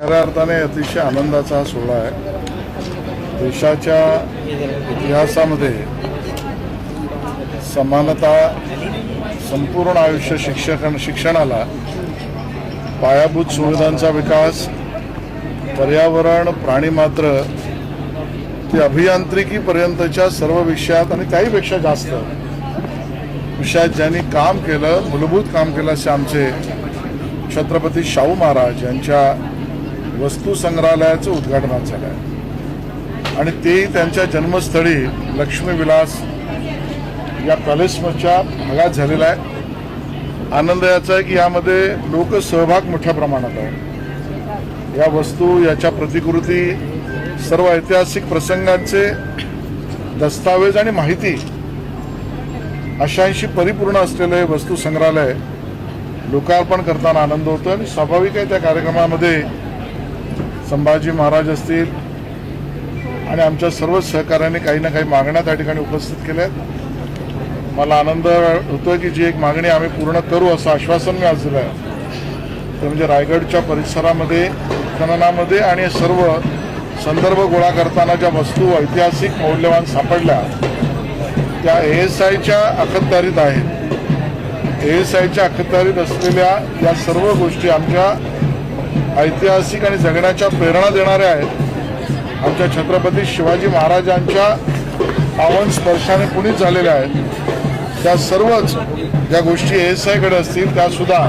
खऱ्या अर्थाने अतिशय आनंदाचा हा सोहळा आहे. देशाच्या इतिहासामध्ये समानता संपूर्ण आयुष्य शिक्षक शिक्षणाला पायाभूत सुविधांचा विकास पर्यावरण प्राणीमात्र ते अभियांत्रिकीपर्यंतच्या सर्व विषयात आणि काहीपेक्षा जास्त विषयात ज्यांनी काम केलं मूलभूत काम केलं असे आमचे छत्रपती शाहू महाराज यांच्या वस्तू संग्रहालयाचं उद्घाटन आज झालं आहे. आणि तेही त्यांच्या जन्मस्थळी लक्ष्मीविलास या पॅलेसच्या भागात झालेला आहे. आनंद याचा आहे की यामध्ये लोकसहभाग मोठ्या प्रमाणात आहे. या वस्तू याच्या प्रतिकृती सर्व ऐतिहासिक प्रसंगांचे दस्तावेज आणि माहिती अशांशी परिपूर्ण असलेलं हे वस्तू संग्रहालय लोकार्पण करताना आनंद होतो आणि स्वाभाविक आहे त्या कार्यक्रमामध्ये संभाजी महाराज असतील आणि आमच्या सर्वच सहकार्याने काही ना काही मागण्या त्या ठिकाणी उपस्थित केल्या आहेत मला आनंद होतोय की जी एक मागणी आम्ही पूर्ण करू असं आश्वासन मी आज दिलं आहे ते म्हणजे रायगडच्या परिसरामध्ये उत्खननामध्ये आणि सर्व संदर्भ गोळा करताना ज्या वस्तू ऐतिहासिक मौल्यवान सापडल्या त्या ए एस आयच्या अखत्यारीत आहेत. ए एस आयच्या अखत्यारीत असलेल्या या सर्व गोष्टी आमच्या ऐतिहासिक आणि जगण्याच्या प्रेरणा देणाऱ्या आहेत. आमच्या छत्रपती शिवाजी महाराजांच्या पावन स्पर्शाने पुणित झालेल्या आहेत. त्या सर्वच ज्या गोष्टी ए एस आयकडे असतील त्यासुद्धा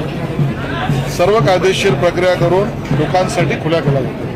सर्व कायदेशीर प्रक्रिया करून लोकांसाठी खुल्या केल्या जातील